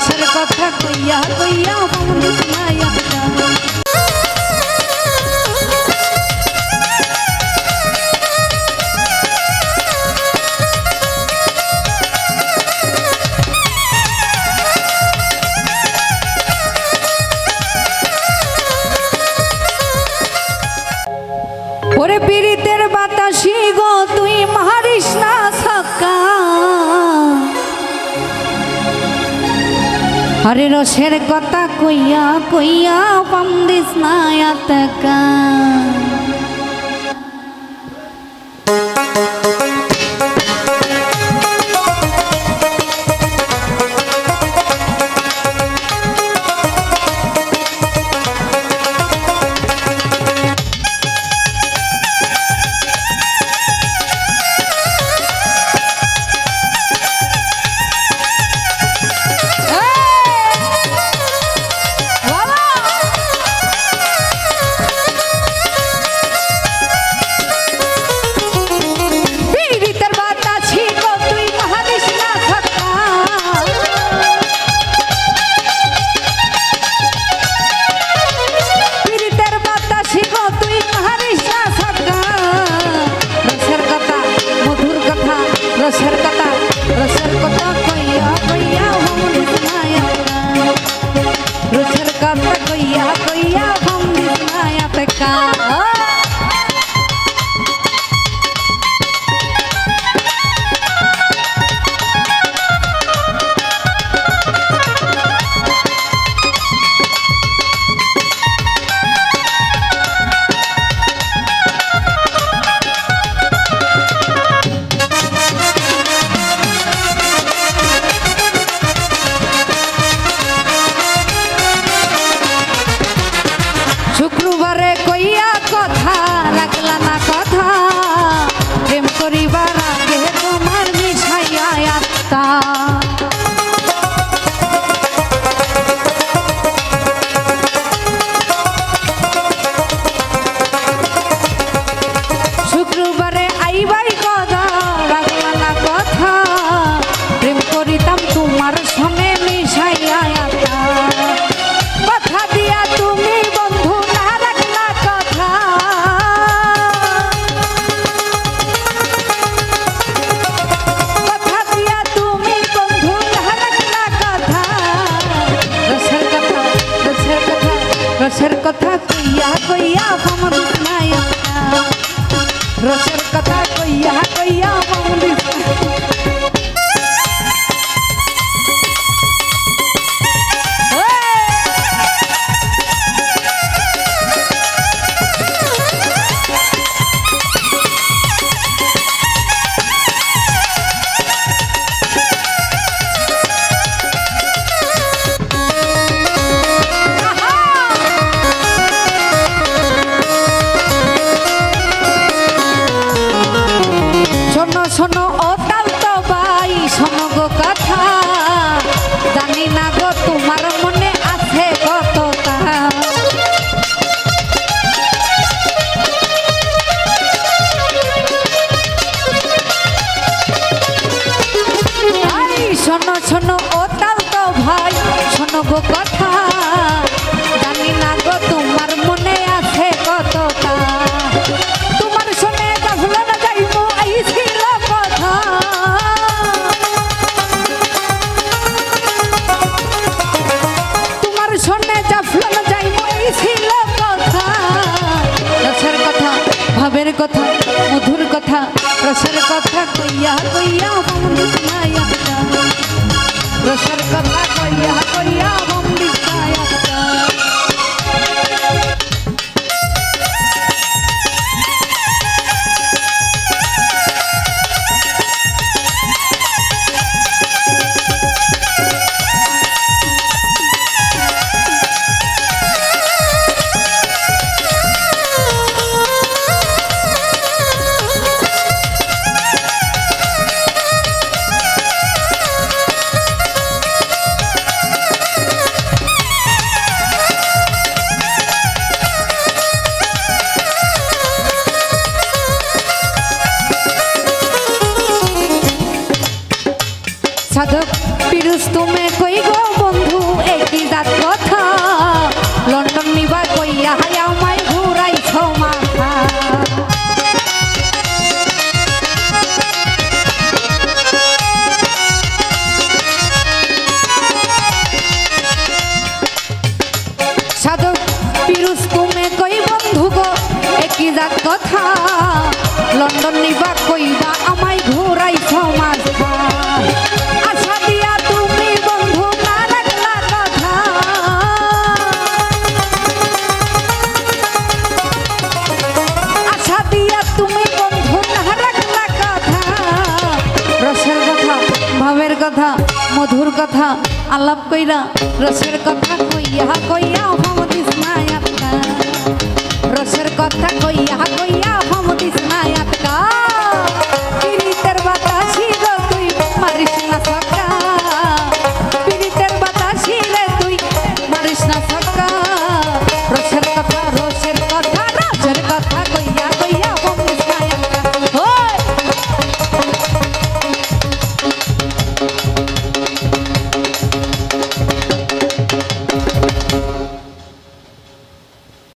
রসের কথা কইয়া কইয়া বন্ধু আরে রসের কথা কইয়া কইয়া পাম দিস না শুক্রবারে আইবাই কথা রাখলা কথা। প্রেম করিতাম তোমার সঙ্গে মিশাইয়া কথা দিয়া তুমি বন্ধু না রাখলা কথা। কথা দিয়া তুমি বন্ধু না রাখলা কথা। রসের কথা রসের কথা রসের কথা কইয়া কইয়া নায়া রসের কথা কইয়া কইয়া ভমর শোনো ও তো ভাই শোনো গো কথা। জানি না গো তোমার মনে আছে কতটা। শোনো শোনো ও তো ভাই শোনো গো কথা। কথা মধুর কথা রসের কথা কইয়া কইয়া বন্ধু মায়া রসের কথা কইয়া কইয়া সাধক পিরুষ, তুমি কই গো বন্ধু? একই জাত কথা। লন্ডন নিবা কইয়া হায়াও মাই ঘুরাই মাথা। সাধক পিরুষ, তুমি কই বন্ধু গো? একই জাত কথা। লন্ডন নিবা কইবা আলাপ কইরা রসের কথা কইয়া কইয়া ভমদিস না রসের কথা কইয়া কইয়া